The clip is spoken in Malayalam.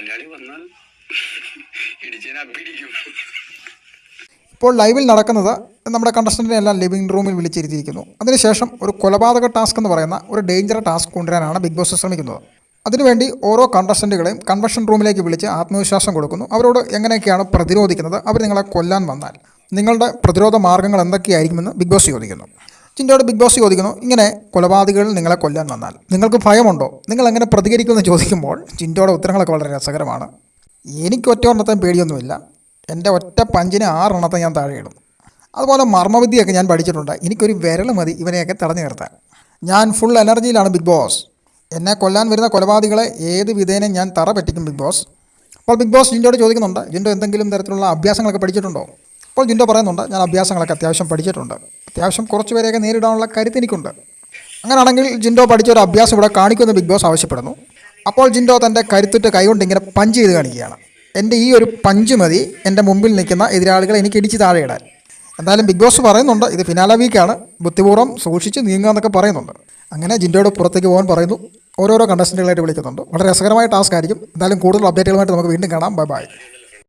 കൊല്ലാളി വന്നാൽ ഇടിച്ചേനെ ഇപ്പോൾ ലൈവിൽ നടക്കുന്നത് നമ്മുടെ കണ്ടസ്റ്റന്റിനെ എല്ലാം ലിവിംഗ് റൂമിൽ വിളിച്ചിരുത്തിയിരിക്കുന്നു. അതിനുശേഷം ഒരു കൊലപാതക ടാസ്ക് എന്ന് പറയുന്ന ഒരു ഡേഞ്ചർ ടാസ്ക് കൊണ്ടുവരാനാണ് ബിഗ് ബോസ് ശ്രമിക്കുന്നത്. അതിനുവേണ്ടി ഓരോ കണ്ടസ്റ്റന്റുകളെയും കൺവെൻഷൻ റൂമിലേക്ക് വിളിച്ച് ആത്മവിശ്വാസം കൊടുക്കുന്നു. അവരോട് എങ്ങനെയൊക്കെയാണ് പ്രതിരോധിക്കുന്നത്? അവർ നിങ്ങളെ കൊല്ലാൻ വന്നാൽ നിങ്ങളുടെ പ്രതിരോധ മാർഗങ്ങൾ എന്തൊക്കെയായിരിക്കുമെന്ന് ബിഗ് ബോസ് ചോദിക്കുന്നു. ചിന്തയോട് ബിഗ് ബോസ് ചോദിക്കുന്നു ഇങ്ങനെ കൊലപാതകൾ നിങ്ങളെ കൊല്ലാൻ വന്നാൽ നിങ്ങൾക്ക് ഭയമുണ്ടോ? നിങ്ങൾ എങ്ങനെ പ്രതികരിക്കുമെന്ന് ചോദിക്കുമ്പോൾ ചിന്തയുടെ ഉത്തരങ്ങളൊക്കെ വളരെ രസകരമാണ്. എനിക്ക് ഒറ്റ ഒരെണ്ണത്തെ പേടിയൊന്നുമില്ല. എന്റെ ഒറ്റ പഞ്ചിന് ആറെണ്ണത്തെ ഞാൻ താഴെയിടും അതുപോലെ മർമ്മവിദ്യയൊക്കെ ഞാൻ പഠിച്ചിട്ടുണ്ട്. എനിക്കൊരു വിരൽ മതി ഇവനെയൊക്കെ തടഞ്ഞു നിർത്താൻ. ഞാൻ ഫുൾ എനർജിയിലാണ് ബിഗ് ബോസ്. എന്നെ കൊല്ലാൻ വരുന്ന കൊലപാതകളെ ഏത് വിധേനെ ഞാൻ തറ പറ്റിക്കും ബിഗ് ബോസ്? അപ്പോൾ ബിഗ് ബോസ് ജിൻഡോട് ചോദിക്കുന്നുണ്ട് ജിൻഡോ എന്തെങ്കിലും തരത്തിലുള്ള അഭ്യാസങ്ങളൊക്കെ പഠിച്ചിട്ടുണ്ടോ? അപ്പോൾ ജിൻഡോ പറയുന്നുണ്ട് ഞാൻ അഭ്യാസങ്ങളൊക്കെ അത്യാവശ്യം പഠിച്ചിട്ടുണ്ട്. അത്യാവശ്യം കുറച്ച് പേരെയൊക്കെ നേരിടാനുള്ള കരുത്ത് എനിക്കുണ്ട്. അങ്ങനെയാണെങ്കിൽ ജിൻഡോ പഠിച്ച ഒരു അഭ്യാസം ഇവിടെ കാണിക്കുമെന്ന് ബിഗ് ബോസ് ആവശ്യപ്പെടുന്നു. അപ്പോൾ ജിൻഡോ തന്റെ കരുത്തുറ്റ കൈകൊണ്ട് ഇങ്ങനെ പഞ്ച് ചെയ്ത് കാണിക്കുകയാണ്. എന്റെ ഈ ഒരു പഞ്ച് മതി എന്റെ മുമ്പിൽ നിൽക്കുന്ന എതിരാളികളെ എനിക്ക് ഇടിച്ച് താഴെ ഇടാൻ. എന്തായാലും ബിഗ് ബോസ് പറയുന്നുണ്ട് ഇത് ഫിനാല വീക്കാണ് ബുദ്ധിപൂർവം സൂക്ഷിച്ച് നീങ്ങുക എന്നൊക്കെ പറയുന്നുണ്ട്. അങ്ങനെ ജിൻഡോയുടെ പുറത്തേക്ക് പോകാൻ പറയുന്നു. ഓരോരോ കണ്ടസ്റ്റന്റുകളായിട്ട് വിളിക്കുന്നുണ്ട്. വളരെ രസകരമായ ടാസ്ക് ആയിരിക്കും. എന്തായാലും കൂടുതൽ അപ്ഡേറ്റുകളുമായിട്ട് നമുക്ക് വീണ്ടും കാണാം. Bye bye